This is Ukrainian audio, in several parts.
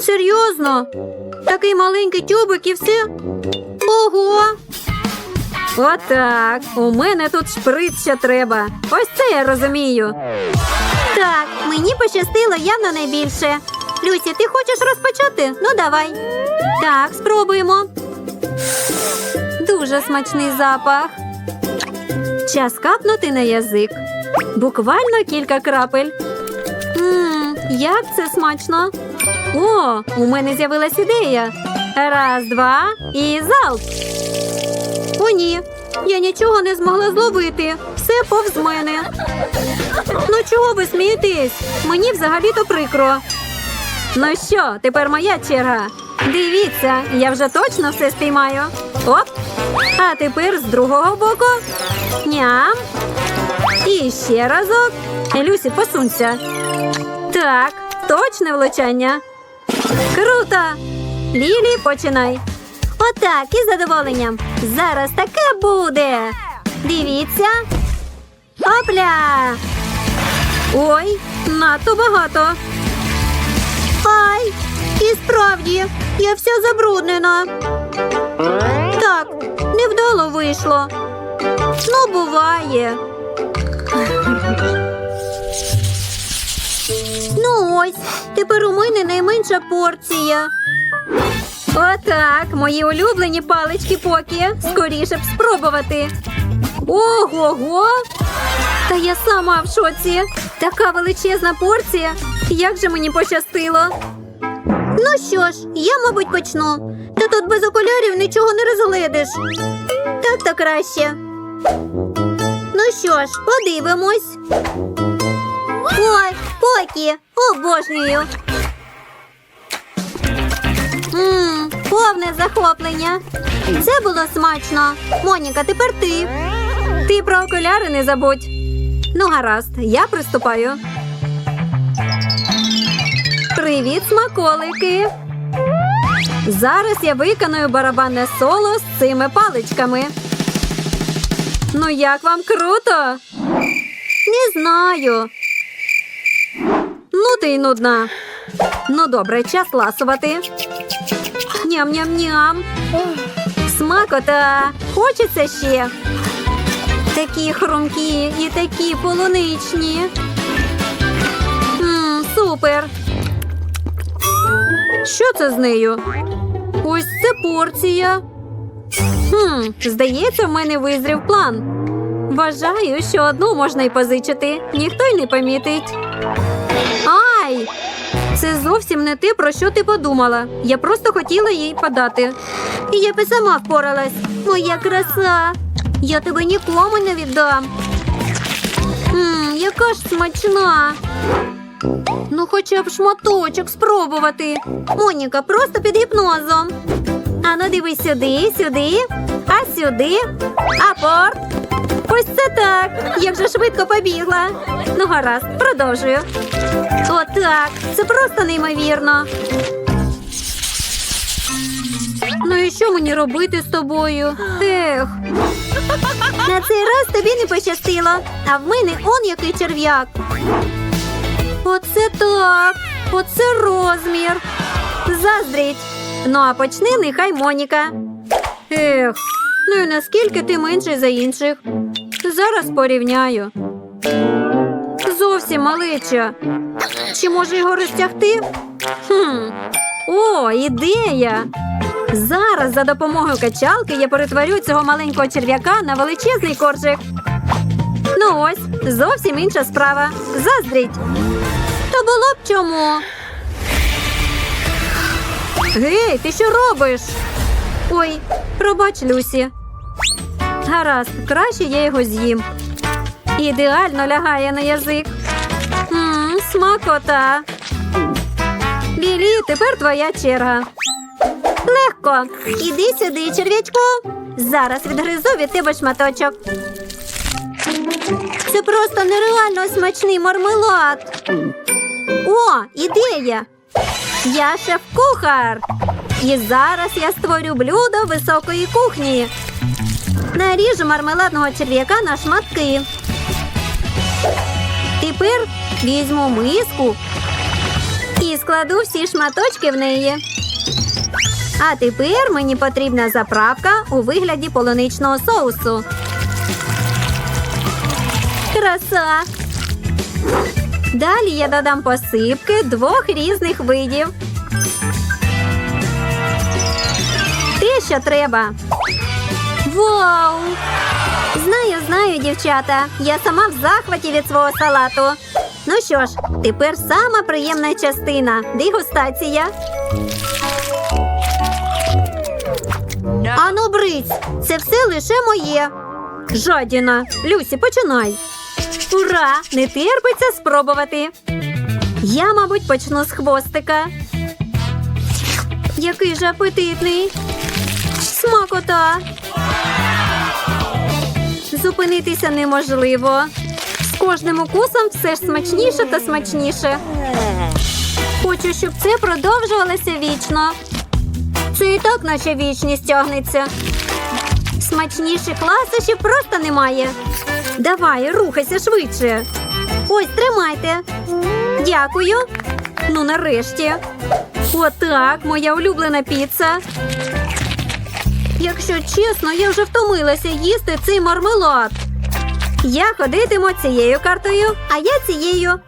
Серйозно? Такий маленький тюбик і все? Ого! Отак. У мене тут шприц ще треба. Ось це я розумію. Так, мені пощастило явно найбільше. Люсі, ти хочеш розпочати? Ну давай. Так, спробуємо. Дуже смачний запах. Час капнути на язик. Буквально кілька крапель. Як це смачно. О, у мене з'явилась ідея. Раз, два і залп. О, ні. Я нічого не змогла зловити. Все повз мене. Ну чого ви смієтесь? Мені взагалі-то прикро. Ну що, тепер моя черга. Дивіться, я вже точно все спіймаю. Оп. А тепер з другого боку. Ням. І ще разок. Люсі, посунься. Так, точне влучання. Круто! Лілі, починай. Отак, із задоволенням. Зараз таке буде. Дивіться. Опля! Ой, надто багато. Ай, і справді, я вся забруднена. Так, невдало вийшло. Ну, буває. Ось, тепер у мене найменша порція. Отак, мої улюблені палички поки. Скоріше б спробувати. Ого-го! Та я сама в шоці. Така величезна порція. Як же мені пощастило. Ну що ж, я, мабуть, почну. Та тут без окулярів нічого не розгледиш. Так то краще. Ну що ж, подивимось. Ой, обожнюю. Мм, повне захоплення. Це було смачно. Моніка, тепер ти. Ти про окуляри не забудь. Ну, гаразд, я приступаю. Привіт, смаколики. Зараз я виконую барабанне соло з цими паличками. Ну, як вам круто? Не знаю. Ну, ти й нудна. Ну, добре, час ласувати. Ням-ням-ням. Смакота. Хочеться ще. Такі хрумкі і такі полуничні. Мм, супер. Що це з нею? Ось це порція. Хм, здається, в мене визрів план. Вважаю, що одну можна й позичити. Ніхто й не помітить. Це зовсім не те, про що ти подумала. Я просто хотіла їй подати. І я б сама впоралась. Моя краса. Я тебе нікому не віддам. Мм, яка ж смачна. Ну, хоча б шматочок спробувати. Моніка, просто під гіпнозом. Ану, дивись сюди, сюди, а сюди. Апорт. Ось це так. Я вже швидко побігла. Ну, гаразд, продовжую. Отак. Це просто неймовірно. Ну і що мені робити з тобою? Ех. На цей раз тобі не пощастило, а в мене он який черв'як. Оце так. Оце розмір. Заздріть. Ну, а почни нехай Моніка. Ех, ну і наскільки ти менший за інших? Зараз порівняю. Зовсім малеча. Чи може його розтягти? Хм. О, ідея! Зараз за допомогою качалки я перетворю цього маленького черв'яка на величезний коржик. Ну ось, зовсім інша справа. Заздріть. То було б чому. Гей, ти що робиш? Ой, пробач, Люсі. Гаразд, краще я його з'їм. Ідеально лягає на язик. Смакота. Лілі, тепер твоя черга. Легко. Іди сюди, черв'ячку. Зараз відгризу від тебе шматочок. Це просто нереально смачний мармелад. О, ідея! Я шеф-кухар. І зараз я створю блюдо високої кухні. Наріжу мармеладного черв'яка на шматки. Тепер візьму миску і складу всі шматочки в неї. А тепер мені потрібна заправка у вигляді полуничного соусу. Краса! Далі я додам посипки двох різних видів. Те, що треба. Вау! Знаю, знаю, дівчата. Я сама в захваті від свого салату. Ну що ж, тепер сама приємна частина дегустація. Ану, бриць, це все лише моє. Жадіна, Люсі, починай. Ура! Не терпиться спробувати. Я, мабуть, почну з хвостика. Який же апетитний. Смакота. Зупинитися неможливо. Кожним укусом все ж смачніше та смачніше. Хочу, щоб це продовжувалося вічно. Це і так, наче вічність тягнеться. Смачніших ласощів просто немає. Давай, рухайся швидше. Ось, тримайте. Дякую. Ну, нарешті. Отак, моя улюблена піца. Якщо чесно, я вже втомилася їсти цей мармелад. Я ходитиму цією картою, а я цією.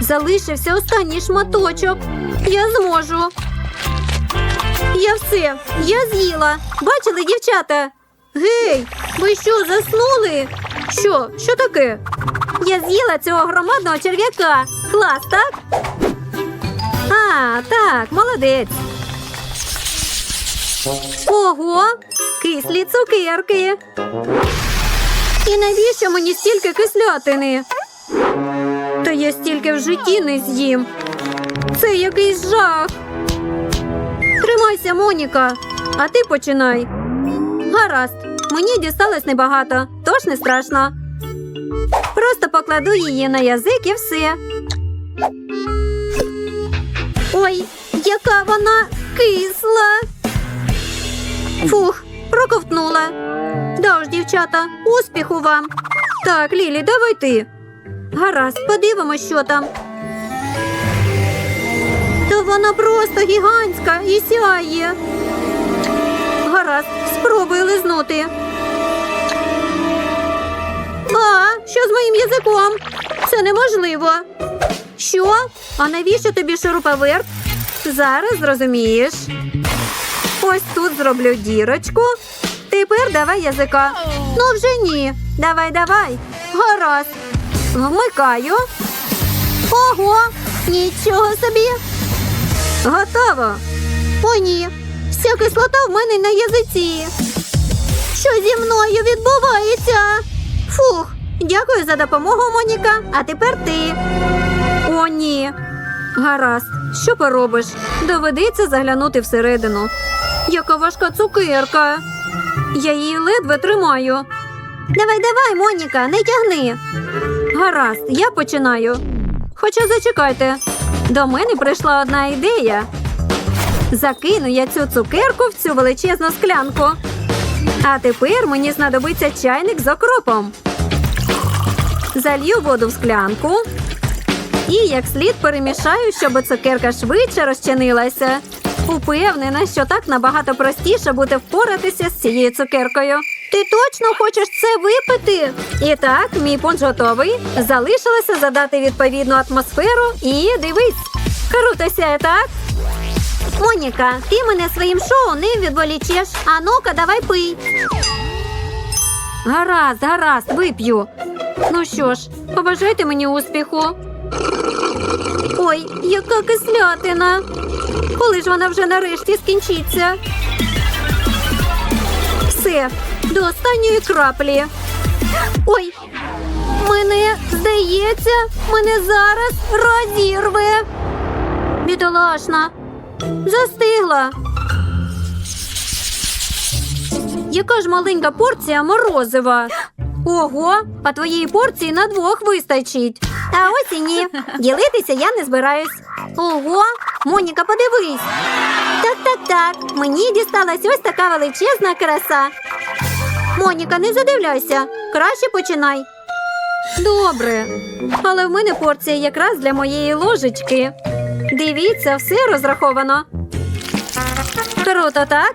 Залишився останній шматочок. Я зможу. Я все, я з'їла. Бачили, дівчата? Гей, ви що, заснули? Що, що таке? Я з'їла цього громадного черв'яка. Клас, так? А, так, молодець. Ого, кислі цукерки. І навіщо мені стільки кислятини? Та я стільки в житті не з'їм. Це якийсь жах. Тримайся, Моніка, а ти починай. Гаразд, мені дісталось небагато, тож не страшно. Просто покладу її на язик і все. Ой, яка вона кисла. Фух, проковтнула. Да ж, дівчата, успіху вам. Так, Лілі, давай ти. Гаразд, подивимось, що там. Та вона просто гігантська і сяє. Гаразд, спробую лизнути. А, що з моїм язиком? Це неможливо. Що? А навіщо тобі шуруповерт? Зараз зрозумієш. Ось тут зроблю дірочку. Тепер давай язика. Ну вже ні. Давай, давай. Гаразд. Вмикаю. Ого, нічого собі. Готово. О, ні. Вся кислота в мене на язиці. Що зі мною відбувається? Фух, дякую за допомогу, Моніка. А тепер ти. О, ні. Гаразд, що поробиш? Доведеться заглянути всередину. Яка важка цукерка. Я її ледве тримаю. Давай, давай, Моніка, не тягни. Гаразд, я починаю. Хоча зачекайте. До мене прийшла одна ідея. Закину я цю цукерку в цю величезну склянку. А тепер мені знадобиться чайник з окропом. Залью воду в склянку і як слід перемішаю, щоб цукерка швидше розчинилася. Упевнена, що так набагато простіше буде впоратися з цією цукеркою. Ти точно хочеш це випити? І так, мій пунш готовий. Залишилося задати відповідну атмосферу і дивись. Круто так? Моніка, ти мене своїм шоу не відволічеш. А ну-ка, давай пий. Гаразд, гаразд, вип'ю. Ну що ж, побажайте мені успіху. Ой, яка кислятина. Коли ж вона вже нарешті скінчиться? Все, до останньої краплі. Ой, мене здається, мене зараз розірве. Бідолашна, застигла. Яка ж маленька порція морозива. Ого, а твоєї порції на двох вистачить. А ось і ні. Ділитися я не збираюсь. Ого, Моніка, подивись. Так, так, так. Мені дісталась ось така величезна краса. Моніка, не задивляйся. Краще починай. Добре. Але в мене порція якраз для моєї ложечки. Дивіться, все розраховано. Круто, так?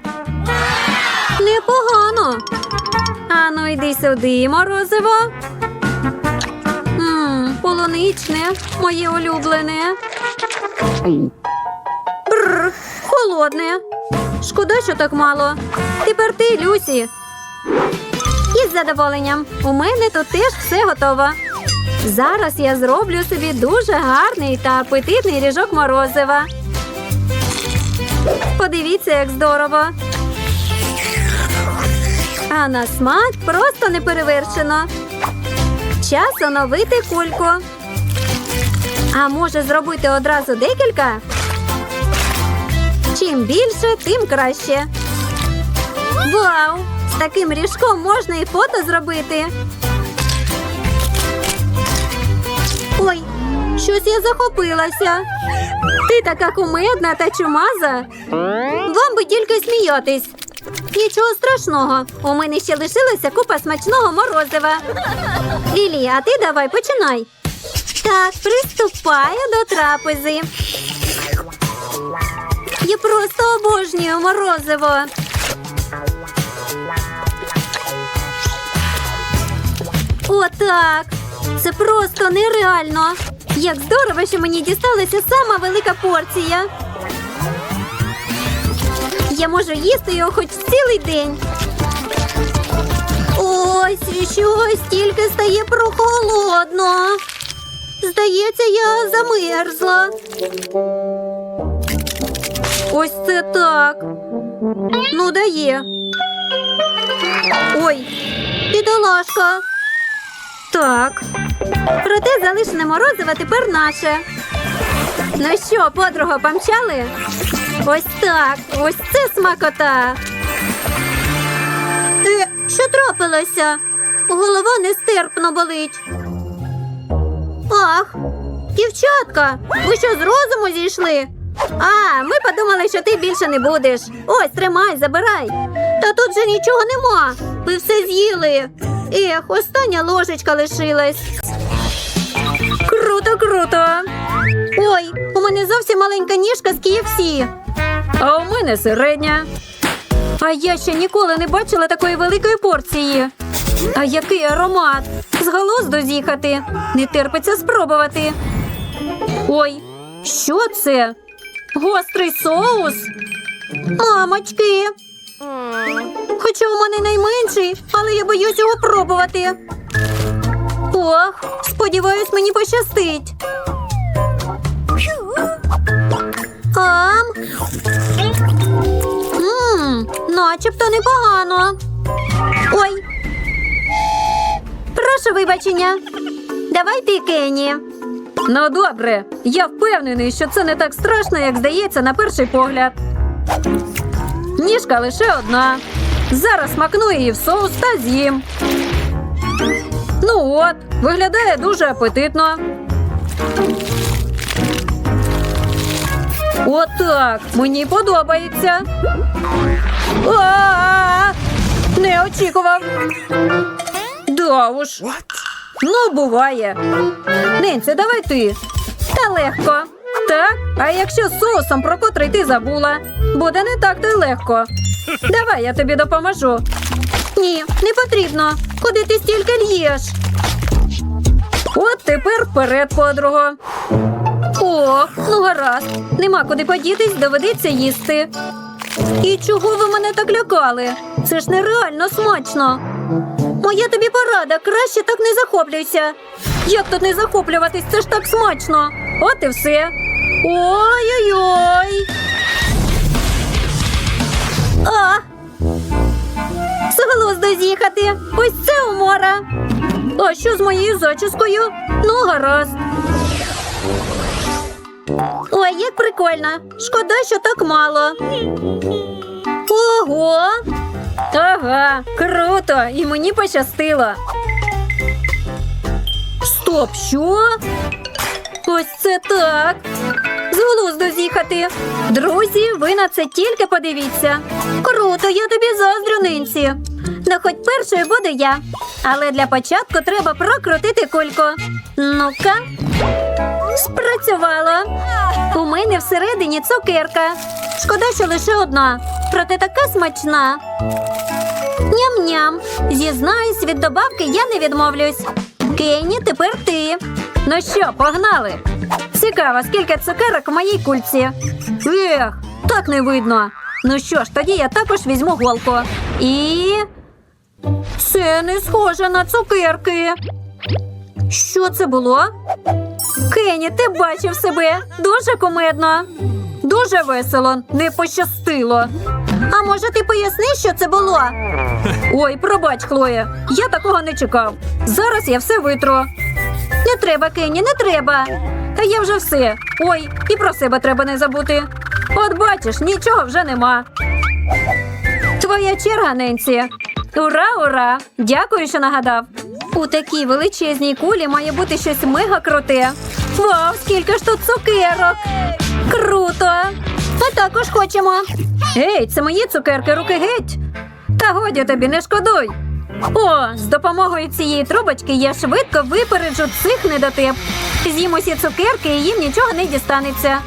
Непогано. Ану, йди сюди, морозиво. Полуничне, моє улюблене. Бррр, холодне. Шкода, що так мало. Тепер ти, Люсі. Із задоволенням. У мене тут теж все готово. Зараз я зроблю собі дуже гарний та апетитний ріжок морозива. Подивіться, як здорово. А на смак просто не перевершено. Час оновити кульку. А може зробити одразу декілька? Чим більше, тим краще. Вау! З таким ріжком можна і фото зробити. Ой, щось я захопилася. Ти така кумедна та чумаза. Вам би тільки сміятись. Нічого страшного. У мене ще лишилася купа смачного морозива. Лілі, а ти давай починай. Так, приступаю до трапези. Я просто обожнюю морозиво. Отак. Це просто нереально. Як здорово, що мені дісталася сама велика порція. Я можу їсти його хоч цілий день. Ось щось тільки стає прохолодно. Здається, я замерзла. Ось це так. Ну, дає. Ой, бідолашка. Так. Проте залишене морозиво тепер наше. Ну що, подруга, помчали? Ось так. Ось це смакота. Е, що трапилося? Голова нестерпно болить. Ах, дівчатка, ви що з розуму зійшли? А, ми подумали, що ти більше не будеш. Ось, тримай, забирай. Та тут же нічого нема. Ви все з'їли. Ех, остання ложечка лишилась. Круто, круто. Ой, у мене зовсім маленька ніжка з KFC. А у мене середня. А я ще ніколи не бачила такої великої порції. А який аромат! З глузду з'їхати. Не терпиться спробувати. Ой, що це? Гострий соус? Мамочки. Хоча у мене найменший, але я боюсь його пробувати. Ох, сподіваюсь, мені пощастить. Ам. Мм, начебто непогано. Ой. Прошу вибачення. Давай ти, Кенні. Ну, добре. Я впевнений, що це не так страшно, як здається на перший погляд. Ніжка лише одна. Зараз смакну її в соус та з'їм. Ну от, виглядає дуже апетитно. Отак, мені подобається. А-а-а! Не очікував. Да уж. Ну, буває. Ненці, давай ти. Та легко. Так, а якщо з соусом, про котрий ти забула, буде не так то й легко. Давай я тобі допоможу. Ні, не потрібно. Куди ти стільки л'єш? От тепер вперед, подруго. О, ну гаразд. Нема куди подітись, доведеться їсти. І чого ви мене так лякали? Це ж нереально смачно. Моя тобі порада, краще так не захоплюйся. Як тут не захоплюватись? Це ж так смачно. От і все. Ой-ой-ой. А! З глузду з'їхати. Ось це умора. А що з моєю зачіскою? Ну, гаразд. Ой, як прикольно. Шкода, що так мало. Ого. Ага, круто! І мені пощастило. Стоп, що? Ось це так. З глузду з'їхати. Друзі, ви на це тільки подивіться. Круто, я тобі заздрю, нинці. Ну, хоч першою буду я. Але для початку треба прокрутити кульку. Ну-ка. Спрацювало. У мене всередині цукерка. Шкода, що лише одна. Проте така смачна. Ням-ням. Зізнаюсь, від добавки я не відмовлюсь. Кенні, тепер ти. Ну що, погнали? Цікаво, скільки цукерок в моїй кульці. Ех, так не видно. Ну що ж, тоді я також візьму голку. І. Це не схоже на цукерки. Що це було? Кенні, ти бачив себе. Дуже кумедно. Дуже весело, не пощастило. А може ти поясни, що це було? Ой, пробач, Хлоя. Я такого не чекав. Зараз я все витру. Не треба, Кенні, не треба. Та я вже все. Ой, і про себе треба не забути. От бачиш, нічого вже нема. Твоя черга, Ненсі. Ура, ура! Дякую, що нагадав. У такій величезній кулі має бути щось мега круте. Вау, скільки ж тут цукерок! Круто! Ми також хочемо. Ей, це мої цукерки, руки геть. Та годі тобі, не шкодуй. О, з допомогою цієї трубочки я швидко випереджу цих недотип. З'їм усі цукерки і їм нічого не дістанеться.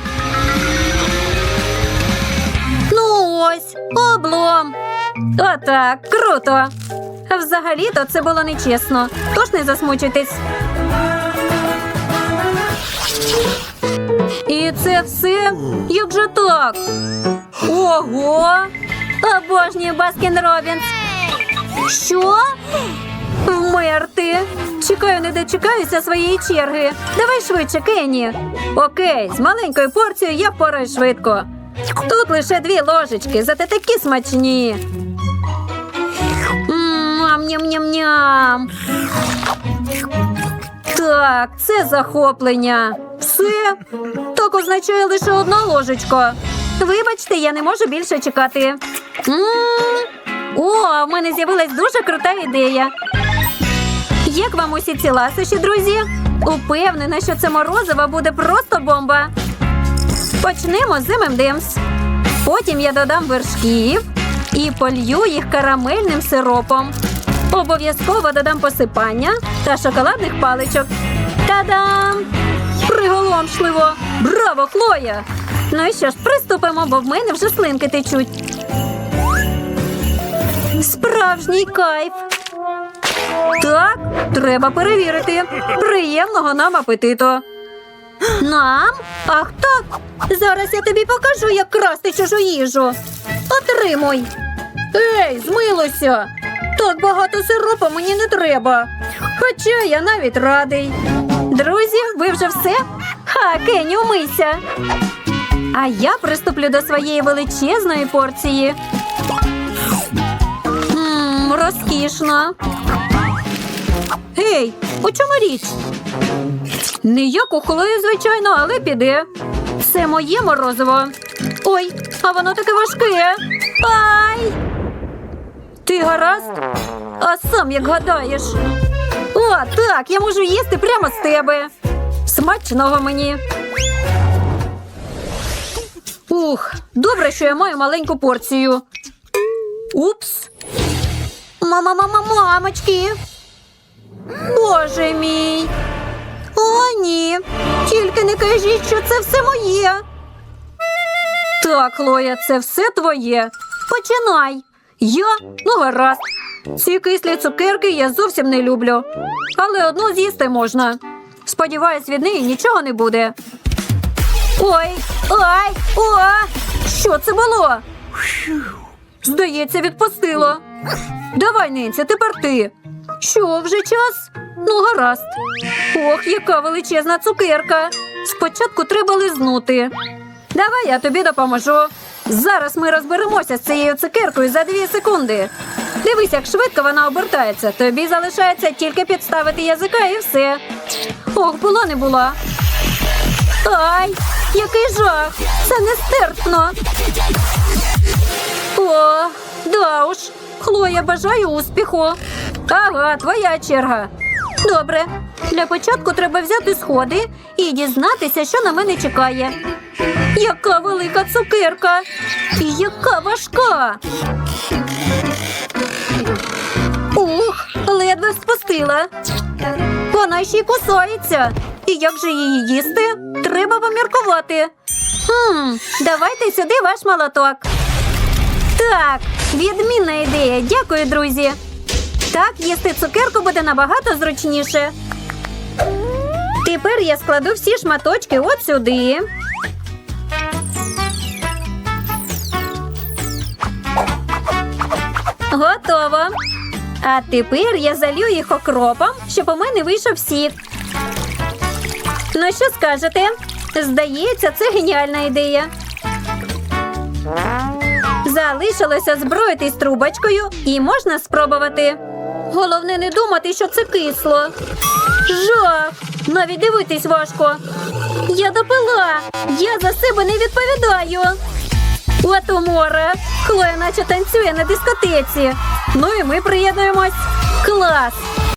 Ну ось, облом. Отак, круто. Взагалі-то це було нечесно. Тож не засмучуйтесь. І це все? Як же так? Ого! Обожнюю Баскін Робінс. Що? Вмерти. Чекаю, не дочекаюся своєї черги. Давай швидше, Кенні. Окей, з маленькою порцією я впораюсь швидко. Тут лише дві ложечки, зате такі смачні. М, Ням-ням-ням-ням. Так, це захоплення. Все. Так означає лише одна ложечка. Вибачте, я не можу більше чекати. М, О, в мене з'явилась дуже крута ідея. Як вам усі ці ласощі, друзі? Упевнена, що це морозиво буде просто бомба. Почнемо з ММДМС. Потім я додам вершків і полью їх карамельним сиропом. Обов'язково додам посипання та шоколадних паличок. Та-дам! Приголомшливо! Браво, Хлоя! Ну і що ж, приступимо, бо в мене вже слинки течуть. Справжній кайф. Так, треба перевірити. Приємного нам апетиту. Нам? Ах так. Зараз я тобі покажу, як красти чужу їжу. Отримуй. Ей, змилося. Так багато сиропу мені не треба. Хоча я навіть радий. Друзі, ви вже все? Ха, Кенні, умийся. А я приступлю до своєї величезної порції. Мм, розкішно. Гей, у чому річ? Не як у звичайно, але піде. Це моє морозиво. Ой, а воно таке важке. Ай! Ти гаразд? А сам як гадаєш? О, так, я можу їсти прямо з тебе. Смачного мені. Ух, добре, що я маю маленьку порцію. Упс. Мама, мама, мамочки. Боже мій. О, ні. Тільки не кажіть, що це все моє. Так, Хлоя, це все твоє. Починай. Я? Ну, гаразд. Ці кислі цукерки я зовсім не люблю. Але одну з'їсти можна. Сподіваюсь, від неї нічого не буде. Ой, ай, о! Що це було? Здається, відпустило. Давай, Ненці, тепер ти. Що, вже час? Ну, гаразд. Ох, яка величезна цукерка. Спочатку треба лизнути. Давай я тобі допоможу. Зараз ми розберемося з цією цукеркою за дві секунди. Дивись, як швидко вона обертається. Тобі залишається тільки підставити язика і все. Ох, була не була. Ай, який жах! Це нестерпно. О, да уж. Хлоя, бажаю успіху. Ага, твоя черга. Добре. Для початку треба взяти сходи і дізнатися, що на мене чекає. Яка велика цукерка! І яка важка! Ух, ледве спустила. Вона ще й кусається. І як же її їсти? Треба поміркувати. Хм, давайте сюди ваш молоток. Так, відмінна ідея. Дякую, друзі. Так, їсти цукерку буде набагато зручніше. Тепер я складу всі шматочки от сюди. Готово. А тепер я залью їх окропом, щоб у мене вийшов сік. Ну, що скажете? Здається, це геніальна ідея. Залишилося зброїтись трубочкою і можна спробувати. Головне не думати, що це кисло. Жах! Навіть дивитись важко. Я допила. Я за себе не відповідаю. От умора. Хлоя наче танцює на дискотеці. Ну і ми приєднуємось. Клас!